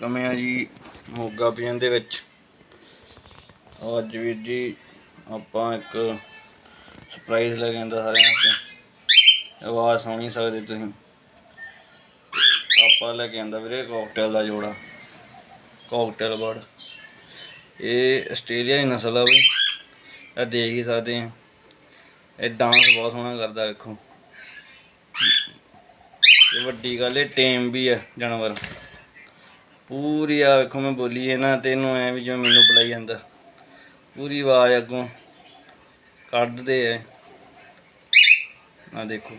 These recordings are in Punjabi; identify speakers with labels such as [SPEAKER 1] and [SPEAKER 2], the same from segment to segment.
[SPEAKER 1] ਕਮੇ ਆ ਜੀ, ਮੋਗਾ ਪੀਣ ਦੇ ਵਿੱਚ। ਅੱਜ ਵੀਰ ਜੀ, ਆਪਾਂ ਇੱਕ ਸਰਪ੍ਰਾਈਜ਼ ਲੈ ਕੇ ਆਂਦਾ ਸਾਰਿਆਂ ਵਾਸਤੇ। ਆਵਾਜ਼ ਸੁਣ ਨਹੀਂ ਸਕਦੇ ਤੁਸੀਂ। ਆਪਾਂ ਲੈ ਕੇ ਆਂਦਾ ਵੀਰੇ ਕਾਕਟੇਲ ਦਾ ਜੋੜਾ। ਕਾਕਟੇਲ ਬਰਡ ਇਹ ਆਸਟ੍ਰੇਲੀਆ ਦੀ ਨਸਲ ਆ ਬਈ। ਇਹ ਦੇਖ ਹੀ ਸਕਦੇ ਆ। ਇਹ ਡਾਂਸ ਬਹੁਤ ਸੋਹਣਾ ਕਰਦਾ ਵੇਖੋ। ਤੇ ਵੱਡੀ ਗੱਲ, ਇਹ ਟੇਮ ਵੀ ਹੈ ਜਾਨਵਰ। ਪੂਰੀ ਆ ਵੇਖੋ ਮੈਂ ਬੋਲੀ ਹੈ ਨਾ ਤੇ ਇਹਨੂੰ ਐ ਵੀ ਜਿਵੇਂ ਮੈਨੂੰ ਬੁਲਾਈ ਜਾਂਦਾ। ਪੂਰੀ ਆਵਾਜ਼ ਅੱਗੋਂ ਕੱਢਦੇ ਐ। ਆ ਦੇਖੋ।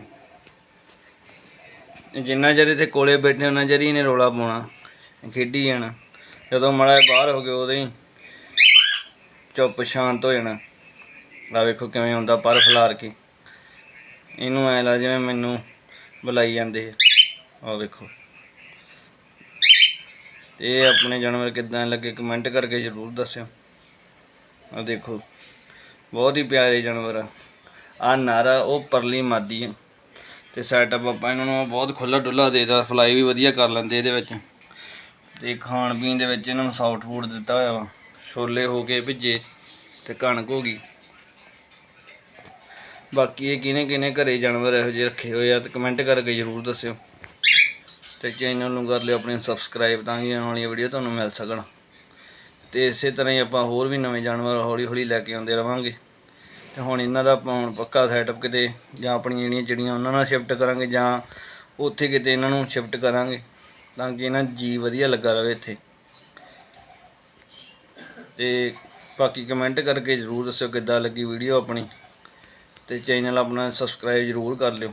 [SPEAKER 1] ਜਿੰਨਾ ਚਿਰ ਇੱਥੇ ਕੋਲੇ ਬੈਠੇ ਉਹਨਾਂ ਚਿਰ ਇਹਨੇ ਰੋਲਾ ਪਾਉਣਾ, ਖੇਡੀ ਜਾਣਾ। ਜਦੋਂ ਮੜਾ ਬਾਹਰ ਹੋ ਗਿਆ ਉਦੋਂ ਹੀ ਚੁੱਪ ਸ਼ਾਂਤ ਹੋ ਜਾਣਾ। ਆ ਵੇਖੋ ਕਿਵੇਂ ਹੁੰਦਾ ਪਰ ਫਲਾਰ ਕੇ। ਇਹਨੂੰ ਐ ਲੱਗ ਜਿਵੇਂ ਮੈਨੂੰ ਬੁਲਾਈ ਜਾਂਦੇ ਆ। ਆ ਵੇਖੋ। ਤੇ ਇਹ ਆਪਣੇ ਜਾਨਵਰ ਕਿਦਾਂ ਲੱਗੇ ਕਮੈਂਟ ਕਰਕੇ ਜਰੂਰ ਦੱਸਿਓ। ਆ ਦੇਖੋ, ਬਹੁਤ ਹੀ ਪਿਆਰੇ ਜਾਨਵਰ ਆ। ਆ ਨਾਰਾ, ਉਹ ਪਰਲੀ ਮਾਦੀ ਹੈ ਤੇ ਸੈਟਅਪ ਆਪਾਂ ਇਹਨਾਂ ਨੂੰ ਬਹੁਤ ਖੁੱਲਾ ਡੁੱਲਾ ਦੇਦਾ ਫਲਾਈ ਵੀ ਵਧੀਆ ਕਰ ਲੈਂਦੇ ਇਹਦੇ ਵਿੱਚ। ਤੇ ਖਾਣ ਪੀਣ ਦੇ ਵਿੱਚ ਇਹਨਾਂ ਨੂੰ ਸੌਫਟ ਫੂਡ ਦਿੱਤਾ ਹੋਇਆ ਵਾ। ਛੋਲੇ ਹੋ ਕੇ ਭਿੱਜੇ ਤੇ ਕਣਕ ਹੋ ਗਈ। ਬਾਕੀ ਇਹ ਕਿਹਨੇ ਕਿਹਨੇ ਘਰੇ ਜਾਨਵਰ ਇਹੋ ਜਿਹੇ ਰੱਖੇ ਹੋਏ ਆ ਤੇ ਕਮੈਂਟ ਕਰਕੇ ਜਰੂਰ ਦੱਸਿਓ। ਤੇ ਚੈਨਲ ਨੂੰ ਕਰ ਲਿਓ ਆਪਣੇ ਸਬਸਕ੍ਰਾਈਬ ਤਾਂ ਕਿ ਆਉਣ ਵਾਲੀਆਂ ਵੀਡੀਓ ਤੁਹਾਨੂੰ ਮਿਲ ਸਕਣ। ਤੇ ਇਸੇ ਤਰ੍ਹਾਂ ਹੀ ਆਪਾਂ ਹੋਰ ਵੀ ਨਵੇਂ ਜਾਨਵਰ ਹੌਲੀ ਹੌਲੀ ਲੈ ਕੇ ਆਉਂਦੇ ਰਵਾਂਗੇ। ਤੇ ਹੁਣ ਇਹਨਾਂ ਦਾ ਆਪਾਂ ਹੁਣ ਪੱਕਾ ਸੈਟਅਪ ਕਿਤੇ ਜਾਂ ਆਪਣੀਆਂ ਜਿਹੜੀਆਂ ਚਿੜੀਆਂ ਉਹਨਾਂ ਨਾਲ ਸ਼ਿਫਟ ਕਰਾਂਗੇ ਜਾਂ ਉੱਥੇ ਕਿਤੇ ਇਹਨਾਂ ਨੂੰ ਸ਼ਿਫਟ ਕਰਾਂਗੇ ਤਾਂ ਕਿ ਇਹਨਾਂ ਜੀ ਵਧੀਆ ਲੱਗਾ ਰਹੇ ਇੱਥੇ। ਤੇ ਬਾਕੀ ਕਮੈਂਟ ਕਰਕੇ ਜਰੂਰ ਦੱਸਿਓ ਕਿੱਦਾਂ ਲੱਗੀ ਵੀਡੀਓ ਆਪਣੀ। ਤੇ ਚੈਨਲ ਆਪਣਾ ਸਬਸਕ੍ਰਾਈਬ ਜਰੂਰ ਕਰ ਲਿਓ।